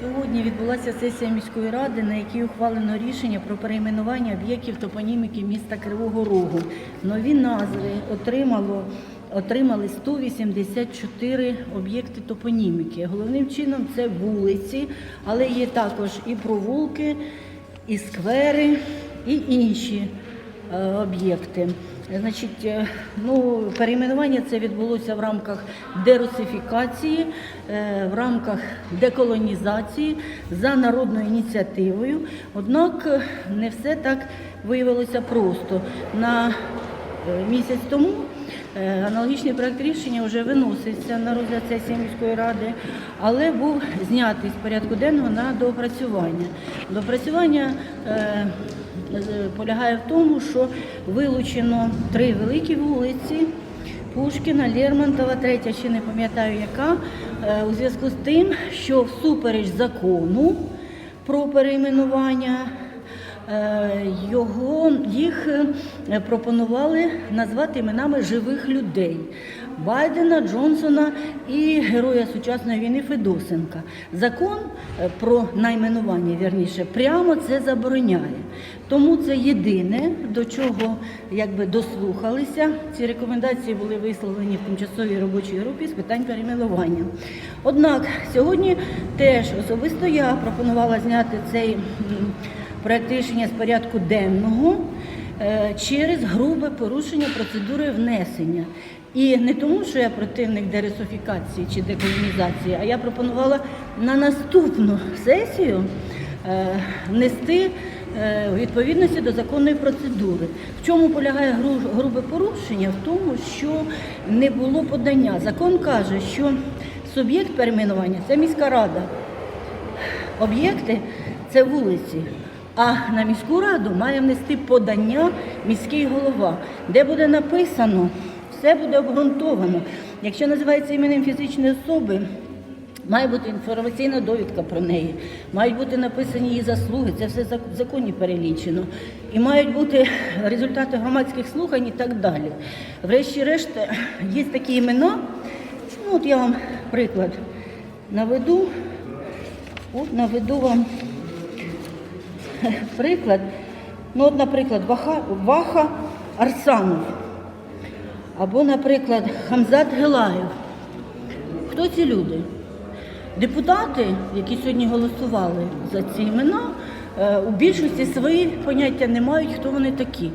Сьогодні відбулася сесія міської ради, на якій ухвалено рішення про перейменування об'єктів топоніміки міста Кривого Рогу. Нові назви отримало, отримали 184 об'єкти топоніміки. Головним чином це вулиці, але є також і провулки, і сквери, і інші е, об'єкти. Значить, е, ну, перейменування це відбулося в рамках дерусифікації, е, в рамках деколонізації за народною ініціативою. Однак е, не все так виявилося просто. На місяць тому аналогічний проект рішення вже виносився на розгляд сесії міської ради, але був знятий з порядку денного на доопрацювання. Доопрацювання полягає в тому, що вилучено три великі вулиці. Пушкіна, Лермонтова, третя, ще не пам'ятаю яка, е, у зв'язку з тим, що всупереч закону про перейменування е, його, їх е, пропонували назвати іменами живих людей. Байдена, Джонсона і героя сучасної війни Федосенка. Закон е, про найменування, вірніше, прямо це забороняє. Тому це єдине, до чого якби дослухалися. Ці рекомендації були висловлені в тимчасовій робочій групі з питань перейменування. Однак сьогодні теж особисто я пропонувала зняти цей проект рішення з порядку денного е, через грубе порушення процедури внесення. І не тому, що я противник дересофікації чи деколонізації, а я пропонувала на наступну сесію е, внести е, відповідності до законної процедури. В чому полягає гру- грубе порушення? В тому, що не було подання. Закон каже, що суб'єкт перейменування це міська рада. Об'єкти це вулиці. А на міську раду має внести подання міський голова, де буде написано, все буде обґрунтовано. Якщо називається іменем фізичної особи, має бути інформаційна довідка про неї, мають бути написані її заслуги, це все в законі перелічено. І мають бути результати громадських слухань і так далі. Врешті-решт, є такі імена. Ну, от я вам приклад наведу. От наведу вам приклад. Ну, от, наприклад, Ваха, Арсанов. Або, наприклад, Хамзат Гелаєв. Хто ці люди? Депутати, які сьогодні голосували за ці імена, е, у більшості свої поняття не мають, хто вони такі.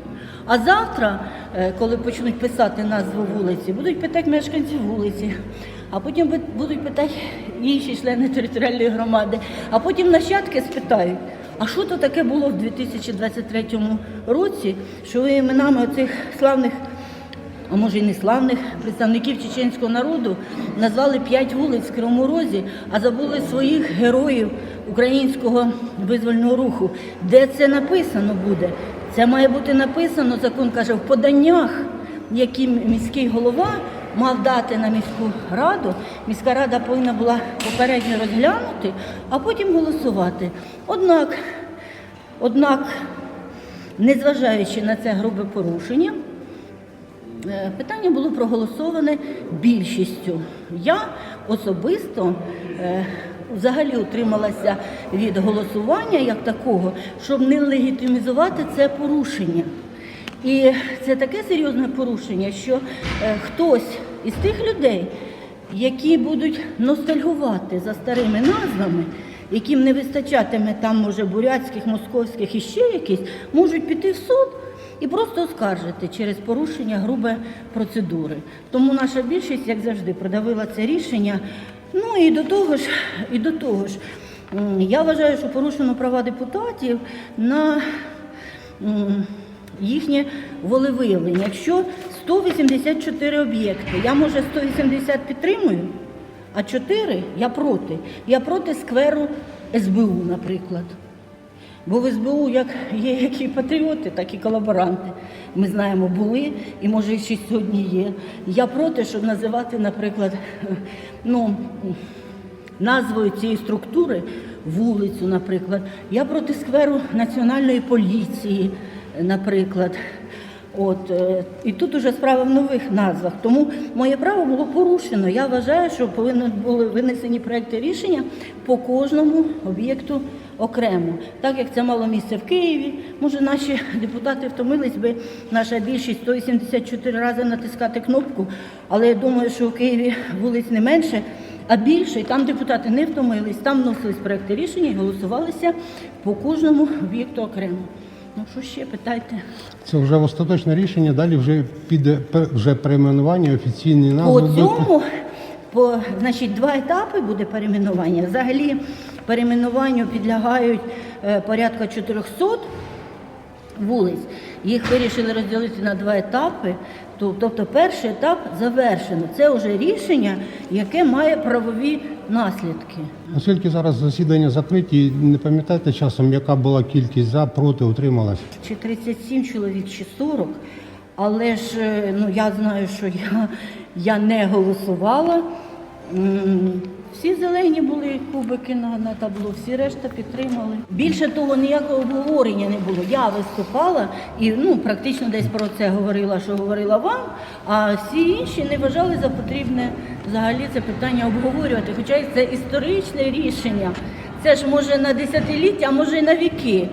А завтра, е, коли почнуть писати назву вулиці, будуть питати мешканців вулиці, а потім будуть питати інші члени територіальної громади, а потім нащадки спитають, а що то таке було в 2023 році, що ви іменами оцих славних а може і не славних представників чеченського народу, назвали п'ять вулиць в Кривому Розі, а забули своїх героїв українського визвольного руху. Де це написано буде? Це має бути написано, закон каже, в поданнях, які міський голова мав дати на міську раду. Міська рада повинна була попередньо розглянути, а потім голосувати. Однак, однак, незважаючи на це грубе порушення, Питання було проголосоване більшістю. Я особисто е, взагалі утрималася від голосування як такого, щоб не легітимізувати це порушення. І це таке серйозне порушення, що е, хтось із тих людей, які будуть ностальгувати за старими назвами, яким не вистачатиме там, може, бурятських, московських і ще якісь, можуть піти в суд і просто оскаржити через порушення грубе процедури. Тому наша більшість, як завжди, продавила це рішення. Ну і до того ж, і до того ж, я вважаю, що порушено права депутатів на їхнє волевиявлення. Якщо 184 об'єкти, я може 180 підтримую, а 4 я проти. Я проти скверу СБУ, наприклад. Бо в СБУ як є як і патріоти, так і колаборанти. Ми знаємо, були і може ще сьогодні є. Я проти, щоб називати, наприклад, ну, назвою цієї структури вулицю, наприклад. Я проти скверу національної поліції, наприклад. От, е, і тут уже справа в нових назвах. Тому моє право було порушено. Я вважаю, що повинні були винесені проекти рішення по кожному об'єкту окремо. Так як це мало місце в Києві, може наші депутати втомились би, наша більшість 184 рази натискати кнопку, але я думаю, що в Києві вулиць не менше, а більше, і там депутати не втомились, там вносились проекти рішення і голосувалися по кожному об'єкту окремо. Ну що ще питайте? Це вже остаточне рішення, далі вже піде вже перейменування, офіційні По назви. будуть. цьому, по, значить, два етапи буде перейменування. Взагалі перейменуванню підлягають е, порядка 400 вулиць. Їх вирішили розділити на два етапи. Тобто перший етап завершено. Це вже рішення, яке має правові наслідки. Оскільки зараз засідання закриті, не пам'ятаєте часом, яка була кількість за, проти, утрималась? Чи 37 чоловік, чи 40. Але ж е, ну, я знаю, що я, я не голосувала. Всі зелені були кубики на, на табло, всі решта підтримали. Більше того, ніякого обговорення не було. Я виступала і ну, практично десь про це говорила, що говорила вам, а всі інші не вважали за потрібне взагалі це питання обговорювати. Хоча це історичне рішення. Це ж може на десятиліття, а може і на віки.